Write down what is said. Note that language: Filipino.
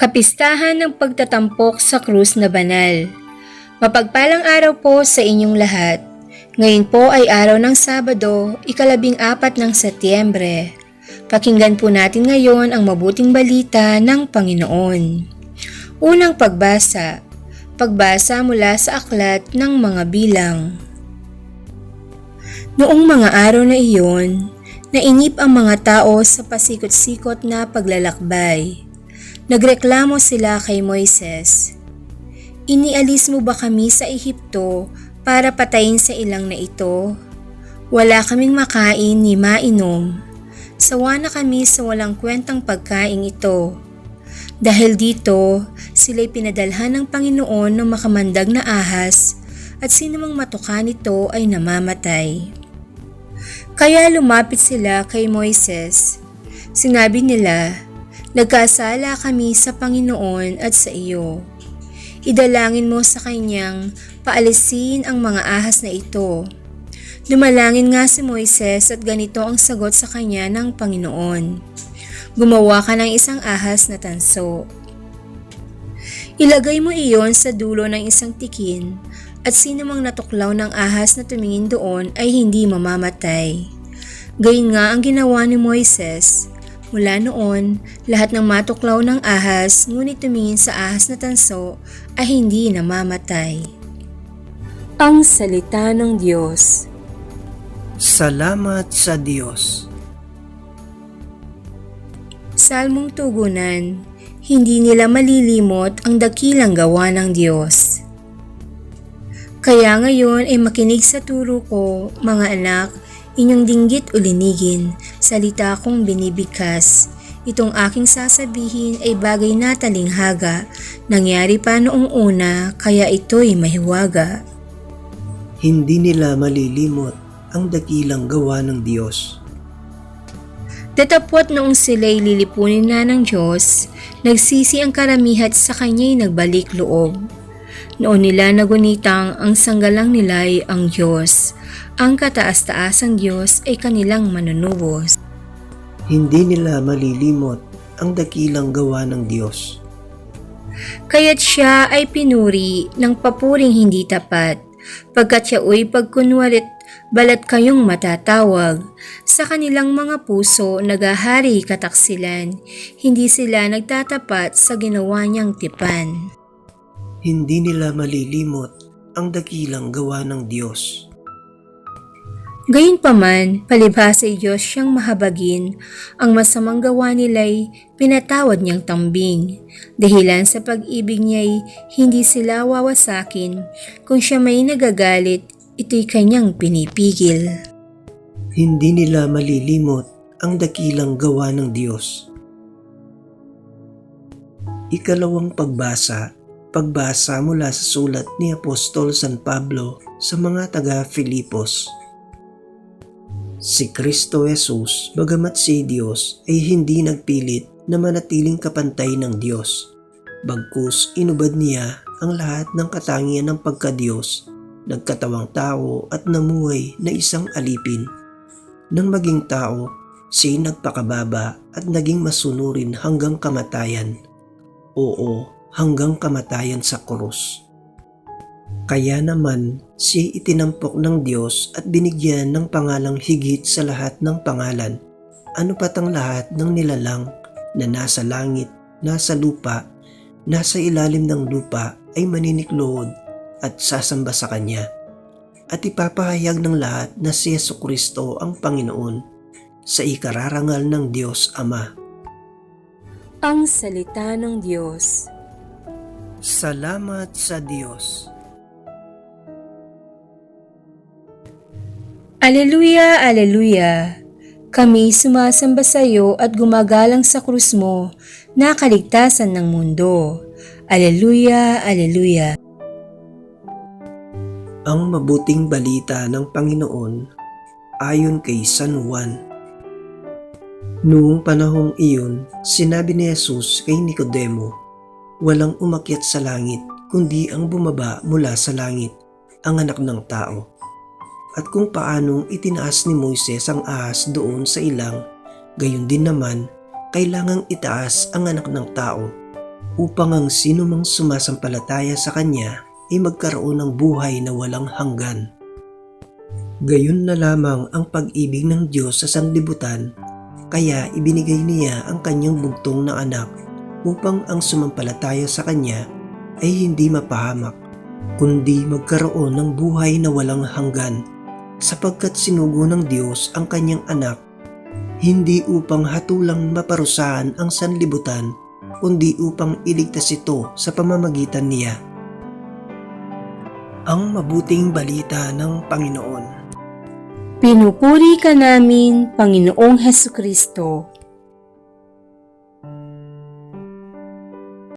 Kapistahan ng pagtatampok sa krus na banal. Mapagpalang araw po sa inyong lahat. Ngayon po ay araw ng Sabado, ikalabing apat ng Setyembre. Pakinggan po natin ngayon ang mabuting balita ng Panginoon. Unang pagbasa. Pagbasa mula sa aklat ng mga bilang. Noong mga araw na iyon, nainip ang mga tao sa pasikot-sikot na paglalakbay. Nagreklamo sila kay Moises. Inialis mo ba kami sa Ehipto para patayin sa ilang na ito? Wala kaming makain ni mainom. Sawa na kami sa walang kwentang pagkain ito. Dahil dito, sila'y pinadalhan ng Panginoon ng makamandag na ahas at sinumang matuka nito ay namamatay. Kaya lumapit sila kay Moises. Sinabi nila, Nagkasala kami sa Panginoon at sa iyo. Idalangin mo sa kanyang paalisin ang mga ahas na ito. Dumalangin nga si Moises at ganito ang sagot sa kanya ng Panginoon. Gumawa ka ng isang ahas na tanso. Ilagay mo iyon sa dulo ng isang tikin at sino mang natuklaw ng ahas na tumingin doon ay hindi mamamatay. Gayun nga ang ginawa ni Moises. Mula noon, lahat ng matuklaw ng ahas ngunit tumingin sa ahas na tanso ay hindi namamatay. Ang Salita ng Diyos Salamat sa Diyos. Salmong Tugunan Hindi nila malilimot ang dakilang gawa ng Diyos. Kaya ngayon ay makinig sa turo ko, mga anak, inyong dinggit ulinigin, salita kong binibigkas. Itong aking sasabihin ay bagay na talinghaga, nangyari pa noong una, kaya ito'y mahiwaga. Hindi nila malilimot ang dakilang gawa ng Diyos. Datapot noong sila'y lilipunin na ng Diyos, nagsisi ang karamihat sa kanya'y nagbalik loob. Noon nila nagunitang ang sanggalang nila'y ang Diyos. Ang kataas-taasang Diyos ay kanilang manunubos. Hindi nila malilimot ang dakilang gawa ng Diyos. Kaya't siya ay pinuri ng papuring hindi tapat, pagkat siya'y pagkunwarit balat kayong matatawag. Sa kanilang mga puso nagahari kataksilan, hindi sila nagtatapat sa ginawa niyang tipan. Hindi nila malilimot ang dakilang gawa ng Diyos. Gayunpaman, palibhasa ay Diyos siyang mahabagin, ang masamang gawa nila'y pinatawad niyang tambing. Dahilan sa pag-ibig niya'y hindi sila wawasakin, kung siya may nagagalit, ito'y kanyang pinipigil. Hindi nila malilimot ang dakilang gawa ng Diyos. Ikalawang pagbasa, pagbasa mula sa sulat ni Apostol San Pablo sa mga taga-Filipos. Si Kristo Jesus, bagamat si Diyos, ay hindi nagpilit na manatiling kapantay ng Diyos. Bagkus inubad niya ang lahat ng katangian ng pagka-Diyos, nagkatawang tao at namuhay na isang alipin. Nang maging tao, siya'y nagpakababa at naging masunurin hanggang kamatayan. Oo, hanggang kamatayan sa krus. Kaya naman, siya itinampok ng Diyos at binigyan ng pangalang higit sa lahat ng pangalan. Ano pat ang lahat ng nilalang na nasa langit, nasa lupa, nasa ilalim ng lupa ay maniniklohod at sasamba sa Kanya. At ipapahayag ng lahat na si Yesu Kristo ang Panginoon sa ikararangal ng Diyos Ama. Ang Salita ng Diyos Salamat sa Diyos. Aleluya, Aleluya! Kami sumasamba sa iyo at gumagalang sa krus mo na kaligtasan ng mundo. Aleluya, Aleluya! Ang mabuting balita ng Panginoon ayon kay San Juan. Noong panahong iyon, sinabi ni Jesus kay Nicodemo, walang umakyat sa langit kundi ang bumaba mula sa langit, ang anak ng tao. At kung paanong itinaas ni Moises ang ahas doon sa ilang, gayon din naman, kailangang itaas ang anak ng tao upang ang sino mang sumasampalataya sa Kanya ay magkaroon ng buhay na walang hanggan. Gayon na lamang ang pag-ibig ng Diyos sa sanlibutan, kaya ibinigay niya ang kanyang bugtong na anak upang ang sumampalataya sa Kanya ay hindi mapahamak, kundi magkaroon ng buhay na walang hanggan, sapagkat sinugo ng Diyos ang kanyang anak, hindi upang hatulang maparusahan ang sanlibutan, kundi upang iligtas ito sa pamamagitan niya. Ang mabuting balita ng Panginoon. Pinupuri ka namin, Panginoong Heso Kristo.